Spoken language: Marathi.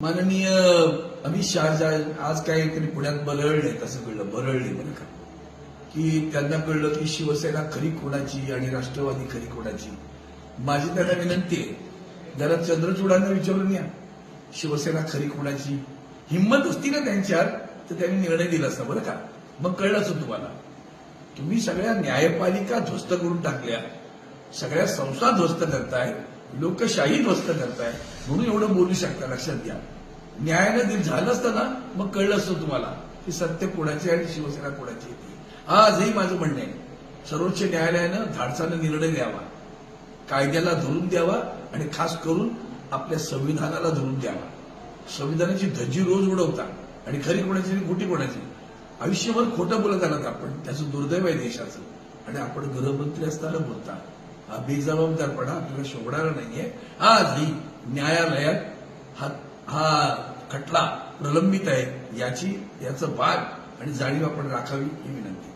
माननीय अमित शहाजा आज काहीतरी पुण्यात बरळले तसं कळलं बरळले बरं का. की त्यांना कळलं की शिवसेना खरी कोणाची आणि राष्ट्रवादी खरी कोणाची? माझी त्यांना विनंती आहे. जरा चंद्रचूडांना विचारून या. शिवसेना खरी कोणाची? हिंमत असती ना त्यांच्यात तर त्यांनी निर्णय दिला असता बरं का? मग कळलं असं तुम्हाला. तुम्ही सगळ्या न्यायपालिका ध्वस्त करून टाकल्या. सगळ्या संस्था ध्वस्त करताय लोकशाही ध्वस्त करताय म्हणून एवढं बोलू शकता लक्षात घ्या. न्यायानं दिल झालं असतं ना मग कळलं असतं तुम्हाला की सत्य कोणाची आणि शिवसेना कोणाची ती. आजही माझं म्हणणं आहे सर्वोच्च न्यायालयानं धाडसानं निर्णय द्यावा. कायद्याला धरून द्यावा आणि खास करून आपल्या संविधानाला धरून द्यावा. संविधानाची धज्जी रोज उडवता आणि खरी कोणाची आणि खोटी कोणाची. आयुष्यभर खोटं बोलत आलात आपण त्याचं दुर्दैव आहे देशाचं. आणि आपण गृहमंत्री असताना बोलता. हा बेजबाबदारपणा आपल्याला शोभणारा नाहीये. आजही न्यायालयात हा हा खटला प्रलंबित आहे याची याचं भाग आणि जाणीव आपण राखावी ही विनंती.